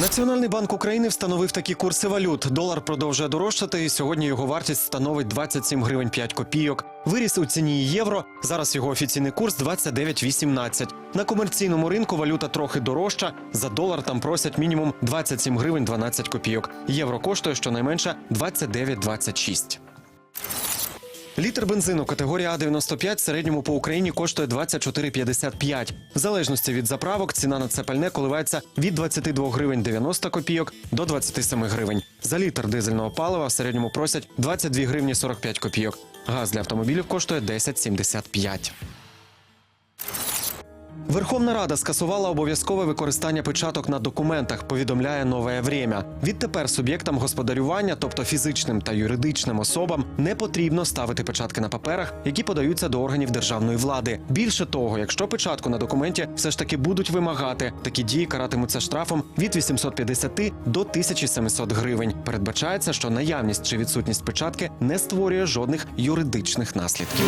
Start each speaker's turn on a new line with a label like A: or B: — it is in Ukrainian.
A: Національний банк України встановив такі курси валют. Долар продовжує дорожчати, і сьогодні його вартість становить 27 гривень 5 копійок. Виріс у ціні євро. Зараз його офіційний курс 29,18. На комерційному ринку валюта трохи дорожча. За долар там просять мінімум 27 гривень 12 копійок. Євро коштує щонайменше 29,26. Літр бензину категорія А95 в середньому по Україні коштує 24,55. В залежності від заправок ціна на це пальне коливається від 22 гривень 90 копійок до 27 гривень. За літр дизельного палива в середньому просять 22 гривні 45 копійок. Газ для автомобілів коштує 10,75. Верховна Рада скасувала обов'язкове використання печаток на документах, повідомляє нове время. Відтепер суб'єктам господарювання, тобто фізичним та юридичним особам, не потрібно ставити печатки на паперах, які подаються до органів державної влади. Більше того, якщо печатку на документі все ж таки будуть вимагати, такі дії каратимуться штрафом від 850 до 1700 гривень. Передбачається, що наявність чи відсутність печатки не створює жодних юридичних наслідків.